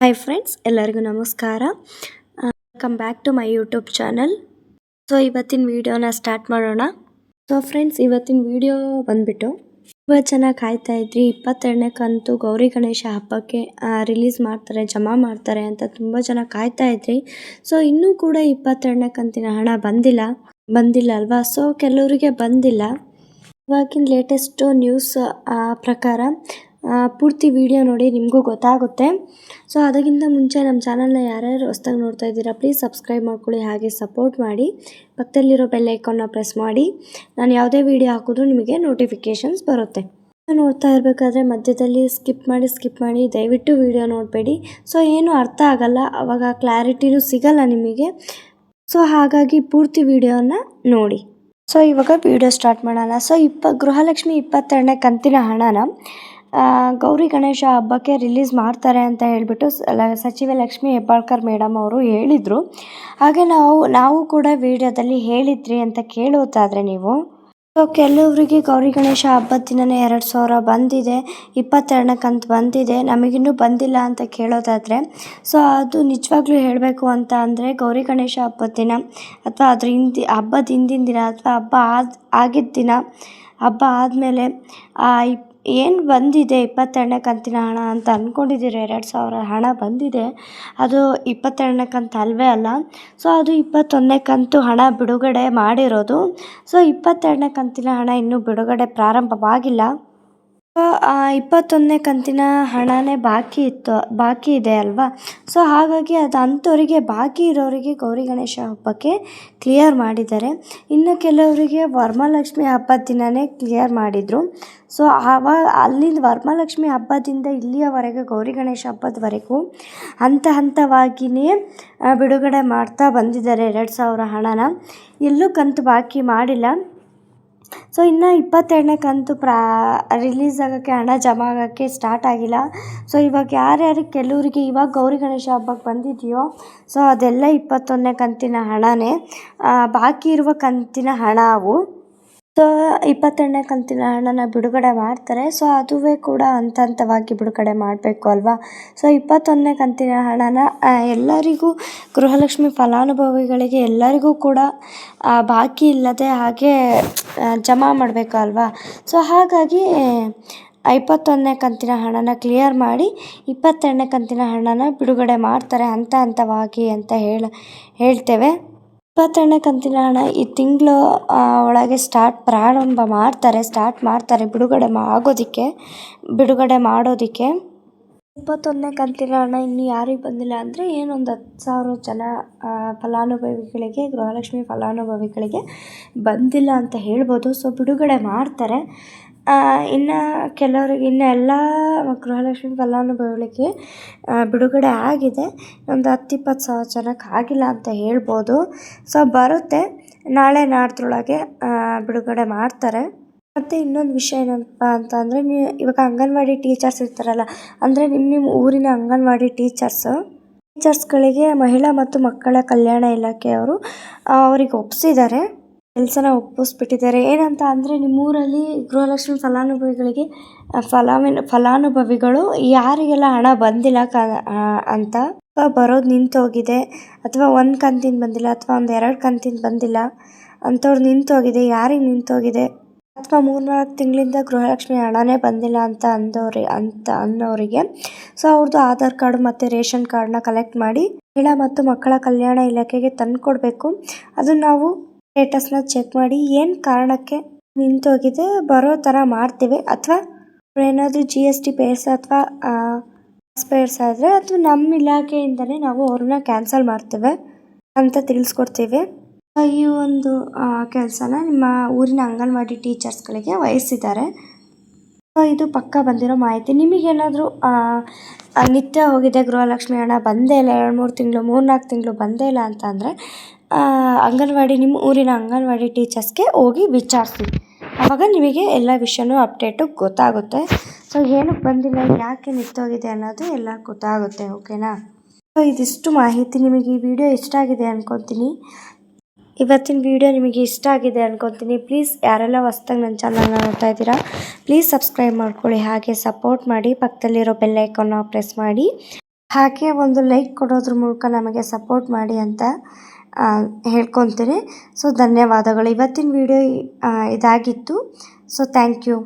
Hi friends ಎಲ್ಲರಿಗೂ ನಮಸ್ಕಾರ. Welcome back to my YouTube channel so ಇವತ್ತಿನ ವಿಡಿಯೋನ ಸ್ಟಾರ್ಟ್ ಮಾಡೋಣ. ಸೊ ಫ್ರೆಂಡ್ಸ್ ಇವತ್ತಿನ ವಿಡಿಯೋ ಬಂದುಬಿಟ್ಟು ತುಂಬ ಜನ ಕಾಯ್ತಾ ಇದ್ರಿ. ಇಪ್ಪತ್ತೆರಡನೇ ಕಂತು ಗೌರಿ ಗಣೇಶ ಹಬ್ಬಕ್ಕೆ ರಿಲೀಸ್ ಮಾಡ್ತಾರೆ, ಜಮಾ ಮಾಡ್ತಾರೆ ಅಂತ ತುಂಬ ಜನ ಕಾಯ್ತಾ ಇದ್ರಿ. ಸೊ ಇನ್ನೂ ಕೂಡ ಇಪ್ಪತ್ತೆರಡನೇ ಕಂತಿನ ಹಣ ಬಂದಿಲ್ಲ. ಬಂದಿಲ್ಲ ಅಲ್ವಾ? ಸೊ ಕೆಲವರಿಗೆ ಬಂದಿಲ್ಲ. ಇವಾಗಿನ ಲೇಟೆಸ್ಟು ನ್ಯೂಸ್ ಪ್ರಕಾರ ಪೂರ್ತಿ ವಿಡಿಯೋ ನೋಡಿ ನಿಮಗೂ ಗೊತ್ತಾಗುತ್ತೆ. ಸೊ ಅದಕ್ಕಿಂತ ಮುಂಚೆ ನಮ್ಮ ಚಾನಲ್ನ ಯಾರ್ಯಾರು ಹೊಸ್ದಾಗಿ ನೋಡ್ತಾ ಇದ್ದೀರಾ ಪ್ಲೀಸ್ ಸಬ್ಸ್ಕ್ರೈಬ್ ಮಾಡ್ಕೊಳ್ಳಿ, ಹಾಗೆ ಸಪೋರ್ಟ್ ಮಾಡಿ. ಪಕ್ಕದಲ್ಲಿರೋ ಬೆಲ್ ಐಕಾನ್ನ ಪ್ರೆಸ್ ಮಾಡಿ. ನಾನು ಯಾವುದೇ ವಿಡಿಯೋ ಹಾಕಿದ್ರೂ ನಿಮಗೆ ನೋಟಿಫಿಕೇಷನ್ಸ್ ಬರುತ್ತೆ. ನೋಡ್ತಾ ಇರಬೇಕಾದ್ರೆ ಮಧ್ಯದಲ್ಲಿ ಸ್ಕಿಪ್ ಮಾಡಿ ಸ್ಕಿಪ್ ಮಾಡಿ, ದಯವಿಟ್ಟು ವಿಡಿಯೋ ನೋಡಬೇಡಿ. ಸೊ ಏನು ಅರ್ಥ ಆಗಲ್ಲ, ಅವಾಗ ಕ್ಲಾರಿಟಿನೂ ಸಿಗಲ್ಲ ನಿಮಗೆ. ಸೊ ಹಾಗಾಗಿ ಪೂರ್ತಿ ವಿಡಿಯೋನ ನೋಡಿ. ಸೊ ಇವಾಗ ವಿಡಿಯೋ ಸ್ಟಾರ್ಟ್ ಮಾಡೋಣ. ಸೊ ಇಪ್ಪ, ಗೃಹಲಕ್ಷ್ಮಿ ಇಪ್ಪತ್ತೆರಡನೇ ಕಂತಿನ ಹಣನ ಗೌರಿ ಗಣೇಶ ಹಬ್ಬಕ್ಕೆ ರಿಲೀಸ್ ಮಾಡ್ತಾರೆ ಅಂತ ಹೇಳಿಬಿಟ್ಟು ಸಚಿವೆ ಲಕ್ಷ್ಮಿ ಹೆಬ್ಬಾಳ್ಕರ್ ಮೇಡಮ್ ಅವರು ಹೇಳಿದರು. ಹಾಗೆ ನಾವು ನಾವು ಕೂಡ ವಿಡಿಯೋದಲ್ಲಿ ಹೇಳಿದ್ರಿ ಅಂತ ಕೇಳೋದಾದರೆ ನೀವು. ಸೊ ಕೆಲವರಿಗೆ ಗೌರಿ ಗಣೇಶ ಹಬ್ಬದ ದಿನನೇ ಎರಡು ಸಾವಿರ ಬಂದಿದೆ, ಇಪ್ಪತ್ತೆರಡಕ್ಕಂತ ಬಂದಿದೆ, ನಮಗಿನ್ನೂ ಬಂದಿಲ್ಲ ಅಂತ ಕೇಳೋದಾದರೆ. ಸೊ ಅದು ನಿಜವಾಗ್ಲೂ ಹೇಳಬೇಕು ಅಂತ ಅಂದರೆ ಗೌರಿ ಗಣೇಶ ಹಬ್ಬದ ದಿನ ಅಥವಾ ಅದ್ರ ಹಿಂದಿ, ಹಬ್ಬದ ಹಿಂದಿನ ದಿನ ಅಥವಾ ಹಬ್ಬ ಆದ, ಆಗಿದ್ದ ದಿನ, ಹಬ್ಬ ಆದಮೇಲೆ ಏನು ಬಂದಿದೆ ಇಪ್ಪತ್ತೆರಡನೇ ಕಂತಿನ ಹಣ ಅಂತ ಅಂದ್ಕೊಂಡಿದ್ದೀರಿ ಎರಡು ಸಾವಿರ? ಹಣ ಬಂದಿದೆ. ಅದು ಇಪ್ಪತ್ತೆರಡನೇ ಕಂತು ಅಲ್ವೇ ಅಲ್ಲ. ಸೊ, ಅದು ಇಪ್ಪತ್ತೊಂದನೇ ಕಂತು ಹಣ ಬಿಡುಗಡೆ ಮಾಡಿರೋದು. ಸೊ, ಇಪ್ಪತ್ತೆರಡನೇ ಕಂತಿನ ಹಣ ಇನ್ನೂ ಬಿಡುಗಡೆ ಪ್ರಾರಂಭವಾಗಿಲ್ಲ. ಇಪ್ಪತ್ತೊಂದನೇ ಕಂತಿನ ಹಣನೇ ಬಾಕಿ ಇತ್ತು, ಬಾಕಿ ಇದೆ ಅಲ್ವಾ? ಸೊ ಹಾಗಾಗಿ ಅದು ಅಂಥವರಿಗೆ ಬಾಕಿ ಇರೋರಿಗೆ ಗೌರಿ ಗಣೇಶ ಹಬ್ಬಕ್ಕೆ ಕ್ಲಿಯರ್ ಮಾಡಿದ್ದಾರೆ. ಇನ್ನು ಕೆಲವರಿಗೆ ವರಮಹಾಲಕ್ಷ್ಮಿ ಹಬ್ಬದ ದಿನವೇ ಕ್ಲಿಯರ್ ಮಾಡಿದರು. ಸೊ ಆವ ಅಲ್ಲಿಂದ ವರಮಹಾಲಕ್ಷ್ಮಿ ಹಬ್ಬದಿಂದ ಇಲ್ಲಿಯವರೆಗೆ ಗೌರಿ ಗಣೇಶ ಹಬ್ಬದವರೆಗೂ ಹಂತ ಹಂತವಾಗಿಯೇ ಬಿಡುಗಡೆ ಮಾಡ್ತಾ ಬಂದಿದ್ದಾರೆ ಎರಡು ಸಾವಿರ ಹಣನ. ಎಲ್ಲೂ ಕಂತು ಬಾಕಿ ಮಾಡಿಲ್ಲ. ಸೊ ಇನ್ನು ಇಪ್ಪತ್ತೆರಡನೇ ಕಂತು ಪ್ರಾ ರಿಲೀಸ್ ಆಗೋಕ್ಕೆ ಹಣ ಜಮಾ ಆಗೋಕ್ಕೆ ಸ್ಟಾರ್ಟ್ ಆಗಿಲ್ಲ. ಸೊ ಇವಾಗ ಯಾರ್ಯಾರು ಕೆಲವರಿಗೆ ಇವಾಗ ಗೌರಿ ಗಣೇಶ ಹಬ್ಬಕ್ಕೆ ಬಂದಿದೆಯೋ ಸೊ ಅದೆಲ್ಲ ಇಪ್ಪತ್ತೊಂದನೇ ಕಂತಿನ ಹಣನೇ. ಆ, ಬಾಕಿ ಇರುವ ಕಂತಿನ ಹಣ ಅವು ಸೊ, ಇಪ್ಪತ್ತೆರಡನೇ ಕಂತಿನ ಹಣನ ಬಿಡುಗಡೆ ಮಾಡ್ತಾರೆ. ಸೊ, ಅದುವೇ ಕೂಡ ಹಂತ ಹಂತವಾಗಿ ಬಿಡುಗಡೆ ಮಾಡಬೇಕು ಅಲ್ವಾ? ಸೊ, ಇಪ್ಪತ್ತೊಂದನೇ ಕಂತಿನ ಹಣನ ಎಲ್ಲರಿಗೂ, ಗೃಹಲಕ್ಷ್ಮಿ ಫಲಾನುಭವಿಗಳಿಗೆ ಎಲ್ಲರಿಗೂ ಕೂಡ ಬಾಕಿ ಇಲ್ಲದೆ ಹಾಗೆ ಜಮಾ ಮಾಡಬೇಕು ಅಲ್ವಾ? ಸೊ, ಹಾಗಾಗಿ ಇಪ್ಪತ್ತೊಂದನೇ ಕಂತಿನ ಹಣನ ಕ್ಲಿಯರ್ ಮಾಡಿ, ಇಪ್ಪತ್ತೆರಡನೇ ಕಂತಿನ ಹಣನ ಬಿಡುಗಡೆ ಮಾಡ್ತಾರೆ ಹಂತ ಹಂತವಾಗಿ ಅಂತ ಹೇಳ, ಹೇಳ್ತೇವೆ. ಇಪ್ಪತ್ತೆರಡನೇ ಕಂತಿನ ಹಣ ಈ ತಿಂಗಳು ಒಳಗೆ ಸ್ಟಾರ್ಟ್ ಪ್ರಾರಂಭ ಮಾಡ್ತಾರೆ ಸ್ಟಾರ್ಟ್ ಮಾಡ್ತಾರೆ ಬಿಡುಗಡೆ ಆಗೋದಕ್ಕೆ, ಬಿಡುಗಡೆ ಮಾಡೋದಕ್ಕೆ. ಇಪ್ಪತ್ತೊಂದನೇ ಕಂತಿನ ಹಣ ಇನ್ನು ಯಾರಿಗೆ ಬಂದಿಲ್ಲ ಅಂದರೆ ಏನೊಂದು ಹತ್ತು ಸಾವಿರ ಜನ ಫಲಾನುಭವಿಗಳಿಗೆ, ಗೃಹಲಕ್ಷ್ಮಿ ಫಲಾನುಭವಿಗಳಿಗೆ ಬಂದಿಲ್ಲ ಅಂತ ಹೇಳ್ಬೋದು. ಸೊ ಬಿಡುಗಡೆ ಮಾಡ್ತಾರೆ. ಇನ್ನು ಕೆಲವರಿಗೆ, ಇನ್ನು ಎಲ್ಲ ಗೃಹಲಕ್ಷ್ಮಿ ಫಲಾನುಭವಿಗಳಿಗೆ ಬಿಡುಗಡೆ ಆಗಿದೆ. ಒಂದು ಹತ್ತು ಇಪ್ಪತ್ತು ಸಾವಿರ ಜನಕ್ಕೆ ಆಗಿಲ್ಲ ಅಂತ ಹೇಳ್ಬೋದು. ಸೊ ಬರುತ್ತೆ. ನಾಳೆ ನಾಡ್ದ್ರೊಳಗೆ ಬಿಡುಗಡೆ ಮಾಡ್ತಾರೆ. ಮತ್ತು ಇನ್ನೊಂದು ವಿಷಯ ಏನಪ್ಪ ಅಂತ ಅಂದರೆ ನೀವು ಇವಾಗ ಅಂಗನವಾಡಿ ಟೀಚರ್ಸ್ ಇರ್ತಾರಲ್ಲ, ಅಂದರೆ ನಿಮ್ಮ ನಿಮ್ಮ ಊರಿನ ಅಂಗನವಾಡಿ ಟೀಚರ್ಸು, ಟೀಚರ್ಸ್ಗಳಿಗೆ ಮಹಿಳಾ ಮತ್ತು ಮಕ್ಕಳ ಕಲ್ಯಾಣ ಇಲಾಖೆಯವರು ಅವರಿಗೆ ಒಪ್ಪಿಸಿದ್ದಾರೆ ಕೆಲಸನ ಒಪ್ಪಿಸ್ಬಿಟ್ಟಿದ್ದಾರೆ. ಏನಂತ ಅಂದರೆ ನಿಮ್ಮೂರಲ್ಲಿ ಗೃಹಲಕ್ಷ್ಮಿ ಫಲಾನುಭವಿಗಳಿಗೆ ಆ, ಫಲಾವಿನ ಫಲಾನುಭವಿಗಳು ಯಾರಿಗೆಲ್ಲ ಹಣ ಬಂದಿಲ್ಲ ಕ ಅಂತ ಬರೋದು ನಿಂತೋಗಿದೆ ಅಥವಾ ಒಂದು ಕಂತಿನ ಬಂದಿಲ್ಲ ಅಥವಾ ಒಂದು ಎರಡು ಕಂತಿನ ಬಂದಿಲ್ಲ ಅಂಥವ್ರು ನಿಂತೋಗಿದೆ ಯಾರಿಗೆ ನಿಂತೋಗಿದೆ? ಅಥವಾ ಮೂರ್ನಾಲ್ಕು ತಿಂಗಳಿಂದ ಗೃಹಲಕ್ಷ್ಮಿ ಹಣನೇ ಬಂದಿಲ್ಲ ಅಂತ ಅಂದವ್ರಿ ಅಂತ ಅನ್ನೋರಿಗೆ. ಸೊ ಅವ್ರದ್ದು ಆಧಾರ್ ಕಾರ್ಡ್ ಮತ್ತು ರೇಷನ್ ಕಾರ್ಡ್ನ ಕಲೆಕ್ಟ್ ಮಾಡಿ ಮಹಿಳಾ ಮತ್ತು ಮಕ್ಕಳ ಕಲ್ಯಾಣ ಇಲಾಖೆಗೆ ತಂದು ಕೊಡಬೇಕು ಅದನ್ನು ನಾವು ಸ್ಟೇಟಸ್ನ ಚೆಕ್ ಮಾಡಿ ಏನು ಕಾರಣಕ್ಕೆ ನಿಂತೋಗಿದೆ, ಬರೋ ಥರ ಮಾಡ್ತೀವಿ. ಅಥವಾ ಏನಾದರೂ ಜಿ ಎಸ್ ಟಿ ಪೇರ್ಸ್ ಅಥವಾ ಪೇರ್ಸ್ ಆದರೆ ಅಥವಾ ನಮ್ಮ ಇಲಾಖೆಯಿಂದಲೇ ನಾವು ಅವ್ರನ್ನ ಕ್ಯಾನ್ಸಲ್ ಮಾಡ್ತೇವೆ ಅಂತ ತಿಳಿಸ್ಕೊಡ್ತೀವಿ. ಈ ಒಂದು ಕೆಲಸನ ನಿಮ್ಮ ಊರಿನ ಅಂಗನವಾಡಿ ಟೀಚರ್ಸ್ಗಳಿಗೆ ವಹಿಸಿದ್ದಾರೆ. ಇದು ಪಕ್ಕ ಬಂದಿರೋ ಮಾಹಿತಿ. ನಿಮಗೇನಾದರೂ ನಿತ್ಯ ಹೋಗಿದೆ ಗೃಹಲಕ್ಷ್ಮಿ ಹಣ ಬಂದೇ ಇಲ್ಲ, ಎರಡು ಮೂರು ತಿಂಗಳು, ಮೂರು ನಾಲ್ಕು ತಿಂಗಳು ಬಂದೇ ಇಲ್ಲ ಅಂತ ಅಂದರೆ ಅಂಗನವಾಡಿ ನಿಮ್ಮ ಊರಿನ ಅಂಗನವಾಡಿ ಟೀಚರ್ಸ್ಗೆ ಹೋಗಿ ವಿಚಾರಿಸಿ. ಆವಾಗ ನಿಮಗೆ ಎಲ್ಲ ವಿಷಯನೂ ಅಪ್ಡೇಟು ಗೊತ್ತಾಗುತ್ತೆ. ಸೊ ಏನಕ್ಕೆ ಬಂದಿಲ್ಲ, ಯಾಕೆ ನಿಂತೋಗಿದೆ ಅನ್ನೋದು ಎಲ್ಲ ಗೊತ್ತಾಗುತ್ತೆ ಓಕೆನಾ ಸೊ ಇದಿಷ್ಟು ಮಾಹಿತಿ ನಿಮಗೆ ಈ ವಿಡಿಯೋ ಇಷ್ಟ ಆಗಿದೆ ಅನ್ಕೊತೀನಿ. ಇವತ್ತಿನ ವಿಡಿಯೋ ನಿಮಗೆ ಇಷ್ಟ ಆಗಿದೆ ಅನ್ಕೊತೀನಿ. ಪ್ಲೀಸ್ ಯಾರೆಲ್ಲ ಹೊಸ್ದಾಗಿ ನನ್ನ ಚಾನಲ್ನ ನೋಡ್ತಾ ಇದ್ದೀರಾ ಪ್ಲೀಸ್ ಸಬ್ಸ್ಕ್ರೈಬ್ ಮಾಡ್ಕೊಳ್ಳಿ. ಹಾಗೆ ಸಪೋರ್ಟ್ ಮಾಡಿ, ಪಕ್ಕದಲ್ಲಿರೋ ಬೆಲ್ಲೈಕನ್ನ ಪ್ರೆಸ್ ಮಾಡಿ. ಹಾಗೆ ಒಂದು ಲೈಕ್ ಕೊಡೋದ್ರ ಮೂಲಕ ನಮಗೆ ಸಪೋರ್ಟ್ ಮಾಡಿ ಅಂತ ಹೇಳ್ಕೊತೀನಿ. ಸೊ ಧನ್ಯವಾದಗಳು. ಇವತ್ತಿನ ವಿಡಿಯೋ ಇದಾಗಿತ್ತು. So thank you